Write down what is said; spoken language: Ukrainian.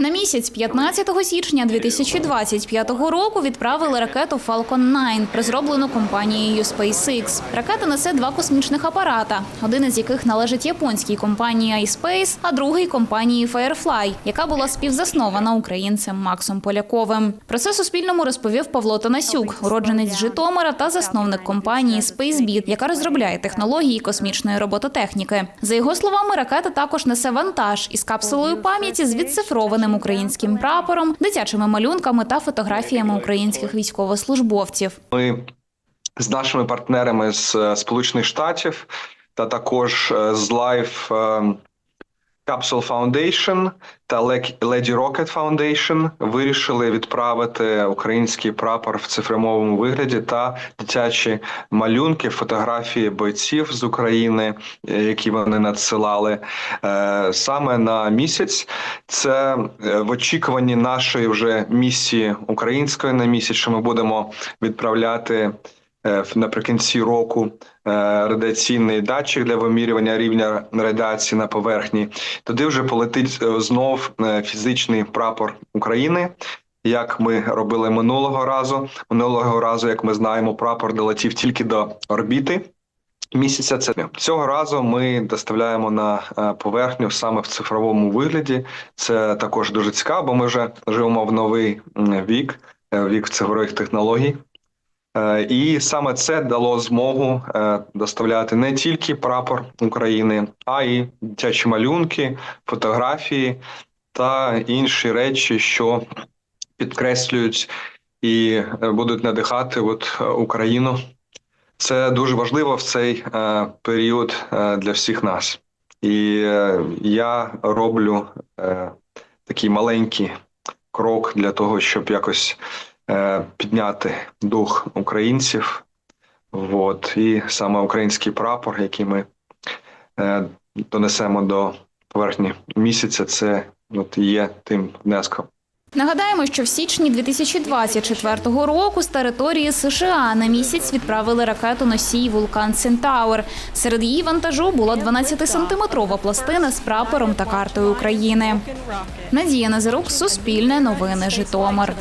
На місяць 15 січня 2025 року відправили ракету Falcon 9, розроблену компанією SpaceX. Ракета несе два космічних апарата, один із яких належить японській компанії iSpace, а другий компанії Firefly, яка була співзаснована українцем Максом Поляковим. Про це Суспільному розповів Павло Танасюк, уродженець Житомира та засновник компанії SpaceBit, яка розробляє технології космічної робототехніки. За його словами, ракета також несе вантаж із капсулою пам'яті з відцифрованим українським прапором, дитячими малюнками та фотографіями українських військовослужбовців. Ми з нашими партнерами з е, Сполучених Штатів та також е, з е, Capsule Foundation та Lady Rocket Foundation вирішили відправити український прапор в цифровому вигляді та дитячі малюнки, фотографії бойців з України, е, які вони надсилали е, саме на місяць. Це е, в очікуванні нашої вже місії української на місяць, що ми будемо відправляти наприкінці року е, радіаційний датчик для вимірювання рівня радіації на поверхні. Туди вже полетить е, знов е, фізичний прапор України. Як ми робили минулого разу, минулого разу, як ми знаємо, прапор долетів тільки до орбіти місяця. Це цього разу ми доставляємо на е, поверхню саме в цифровому вигляді. Це також дуже цікаво, бо ми вже живемо в новий вік, е, вік цифрових технологій. Е, І саме це дало змогу е, доставляти не тільки прапор України, а й дитячі малюнки, фотографії та інші речі, що підкреслюють і будуть надихати от е, Україну. Це дуже важливо в цей період для всіх нас. І я роблю такий маленький крок для того, щоб якось підняти дух українців. От, і саме український прапор, який ми е, донесемо до поверхні місяця, це от, є тим внеском. Нагадаємо, що в січні 2024 року з території США на місяць відправили ракету носій Вулкан Центаур. Серед її вантажу була 12-сантиметрова пластина з прапором та картою України. Надія Назарук, Суспільне новини, Житомир.